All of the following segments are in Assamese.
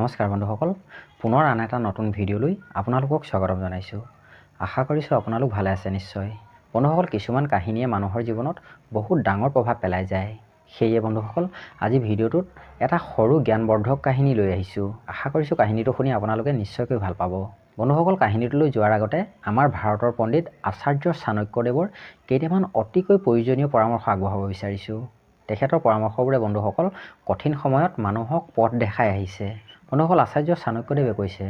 নমস্কাৰ বন্ধুসকল পুনৰ আন এটা নতুন ভিডিঅ'লৈ আপোনালোকক স্বাগতম জনাইছোঁ। আশা কৰিছোঁ আপোনালোক ভালে আছে নিশ্চয়। বন্ধুসকল কিছুমান কাহিনীয়ে মানুহৰ জীৱনত বহুত ডাঙৰ প্ৰভাৱ পেলাই যায়। সেয়ে বন্ধুসকল আজি ভিডিঅ'টোত এটা সৰু জ্ঞানবৰ্ধক কাহিনী লৈ আহিছোঁ। আশা কৰিছোঁ কাহিনীটো শুনি আপোনালোকে নিশ্চয়কৈ ভাল পাব। বন্ধুসকল কাহিনীটোলৈ যোৱাৰ আগতে আমাৰ ভাৰতৰ পণ্ডিত আচাৰ্য চাণক্যদেৱৰ কেইটামান অতিকৈ প্ৰয়োজনীয় পৰামৰ্শ আগবঢ়াব বিচাৰিছোঁ। তেখেতৰ পৰামৰ্শবোৰে বন্ধুসকল কঠিন সময়ত মানুহক পথ দেখাই আহিছে। বন্ধুসকল আচাৰ্য চাণক্যদেৱে কৈছে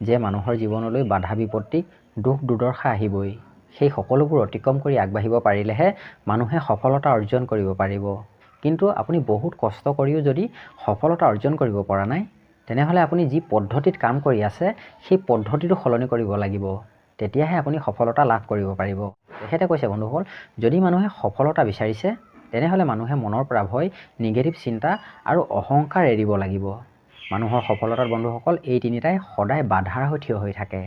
যে মানুহৰ জীৱনলৈ বাধা বিপত্তি দুখ দুৰ্দশা আহিবই। সেই সকলোবোৰ অতিক্ৰম কৰি আগবাঢ়িব পাৰিলেহে মানুহে সফলতা অৰ্জন কৰিব পাৰিব। কিন্তু আপুনি বহুত কষ্ট কৰিও যদি সফলতা অৰ্জন কৰিব পৰা নাই তেনেহ'লে আপুনি যি পদ্ধতিত কাম কৰি আছে সেই পদ্ধতিটো সলনি কৰিব লাগিব। তেতিয়াহে আপুনি সফলতা লাভ কৰিব পাৰিব। তেখেতে কৈছে বন্ধুসকল যদি মানুহে সফলতা বিচাৰিছে তেনেহ'লে মানুহে মনৰ পৰা ভয় নিগেটিভ চিন্তা আৰু অহংকাৰ এৰিব লাগিব। মানুহৰ সফলতাত বন্ধুসকল এই তিনিটাই সদায় বাধাৰ হৈ থিয় হৈ থাকে।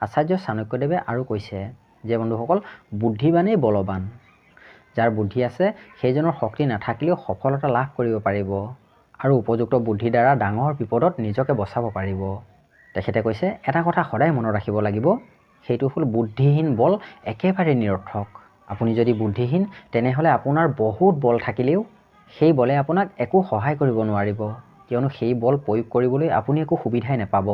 আচাৰ্য চাণক্যদেৱে আৰু কৈছে যে বন্ধুসকল বুদ্ধিবানেই বলৱান। যাৰ বুদ্ধি আছে সেইজনৰ শক্তি নাথাকিলেও সফলতা লাভ কৰিব পাৰিব আৰু উপযুক্ত বুদ্ধিৰ দ্বাৰা ডাঙৰ বিপদত নিজকে বচাব পাৰিব। তেখেতে কৈছে এটা কথা সদায় মনত ৰাখিব লাগিব সেইটো হ'ল বুদ্ধিহীন বল একেবাৰে নিৰৰ্থক। আপুনি যদি বুদ্ধিহীন তেনেহ'লে আপোনাৰ বহুত বল থাকিলেও সেই বলে আপোনাক একো সহায় কৰিব নোৱাৰিব। কিয়নো সেই বল প্ৰয়োগ কৰিবলৈ আপুনি একো সুবিধাই নাপাব।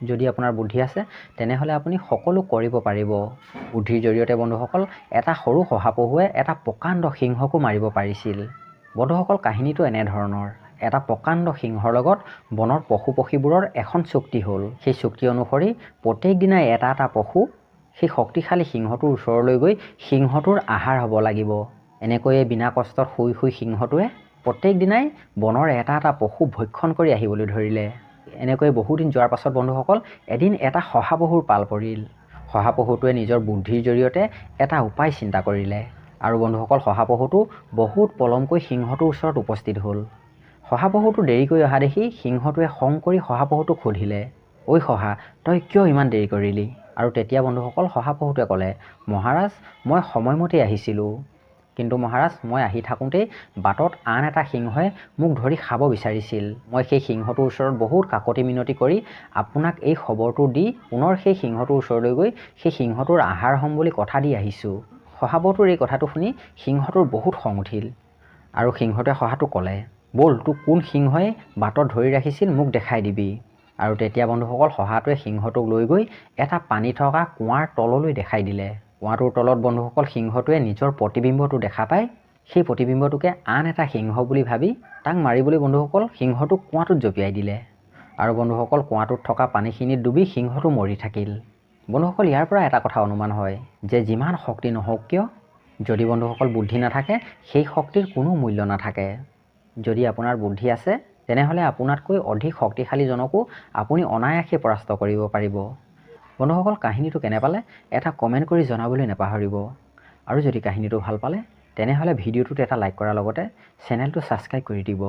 যদি আপোনাৰ বুদ্ধি আছে তেনেহ'লে আপুনি সকলো কৰিব পাৰিব। বুদ্ধিৰ জৰিয়তে বন্ধুসকল এটা সৰু শহাপহুৱে এটা প্ৰকাণ্ড সিংহকো মাৰিব পাৰিছিল। বন্ধুসকল কাহিনীটো এনেধৰণৰ। এটা প্ৰকাণ্ড সিংহৰ লগত বনৰ পশু পক্ষীবোৰৰ এখন চুক্তি হ'ল। সেই চুক্তি অনুসৰি প্ৰত্যেক দিনাই এটা এটা পশু সেই শক্তিশালী সিংহটোৰ ওচৰলৈ গৈ সিংহটোৰ আহাৰ হ'ব লাগিব। এনেকৈয়ে বিনা কষ্টত শুই শুই সিংহটোৱে প্ৰত্যেক দিনাই বনৰ এটা এটা পশু ভক্ষণ কৰি আহিবলৈ ধৰিলে। এনেকৈ বহুদিন যোৱাৰ পাছত বন্ধুসকল এদিন এটা শহাপহুৰ পাল পৰিল। শহাপহুটোৱে নিজৰ বুদ্ধিৰ জৰিয়তে এটা উপায় চিন্তা কৰিলে আৰু বন্ধুসকল শহাপহুটো বহুত পলমকৈ সিংহটোৰ ওচৰত উপস্থিত হ'ল। শহাপহুটো দেৰিকৈ অহা দেখি সিংহটোৱে খং কৰি শহাপহুটোক সুধিলে ঐ শহা তই কিয় ইমান দেৰি কৰিলি? আৰু তেতিয়া বন্ধুসকল শহাপহুটোৱে ক'লে মহাৰাজ মই সময়মতেই আহিছিলোঁ। কিন্তু মহাৰাজ মই আহি থাকোঁতেই বাটত আন এটা সিংহই মোক ধৰি খাব বিচাৰিছিল। মই সেই সিংহটোৰ ওচৰত বহুত কাকতি মিনতি কৰি আপোনাক এই খবৰটো দি পুনৰ সেই সিংহটোৰ ওচৰলৈ গৈ সেই সিংহটোৰ আহাৰ হ'ম বুলি কথা দি আহিছোঁ। শহাপহুটোৰ এই কথাটো শুনি সিংহটোৰ বহুত খং উঠিল। আৰু সিংহটোৱে শহাটোক ক'লে ব'ল তোক কোন সিংহই বাটত ধৰি ৰাখিছিল মোক দেখাই দিবি। আৰু তেতিয়া বন্ধুসকল শহাটোৱে সিংহটোক লৈ গৈ এটা পানী থকা কুঁৱাৰ তললৈ দেখাই দিলে। কুঁৱাটোৰ তলত বন্ধুসকল সিংহটোৱে নিজৰ প্ৰতিবিম্বটো দেখা পায় সেই প্ৰতিবিম্বটোকে আন এটা সিংহ বুলি ভাবি তাক মাৰিবলৈ বন্ধুসকল সিংহটোক কুঁৱাটোত জঁপিয়াই দিলে। আৰু বন্ধুসকল কুঁৱাটোত থকা পানীখিনিত ডুবি সিংহটো মৰি থাকিল। বন্ধুসকল, ইয়াৰ পৰা এটা কথা অনুমান হয় যে যিমান শক্তি নহওক কিয়, যদি বন্ধুসকল বুদ্ধি নাথাকে, সেই শক্তিৰ কোনো মূল্য নাথাকে। যদি আপোনাৰ বুদ্ধি আছে তেনেহ'লে আপোনাতকৈ অধিক শক্তিশালীজনকো আপুনি অনায়াসে পৰাস্ত কৰিব পাৰিব। বন্ধুসকল কাহিনীটো কেনে পালে এটা কমেণ্ট কৰি জনাবলৈ নাপাহৰিব। আৰু যদি কাহিনীটো ভাল পালে তেনেহ'লে ভিডিঅ'টোত এটা লাইক কৰাৰ লগতে চেনেলটো ছাবস্ক্ৰাইব কৰি দিব।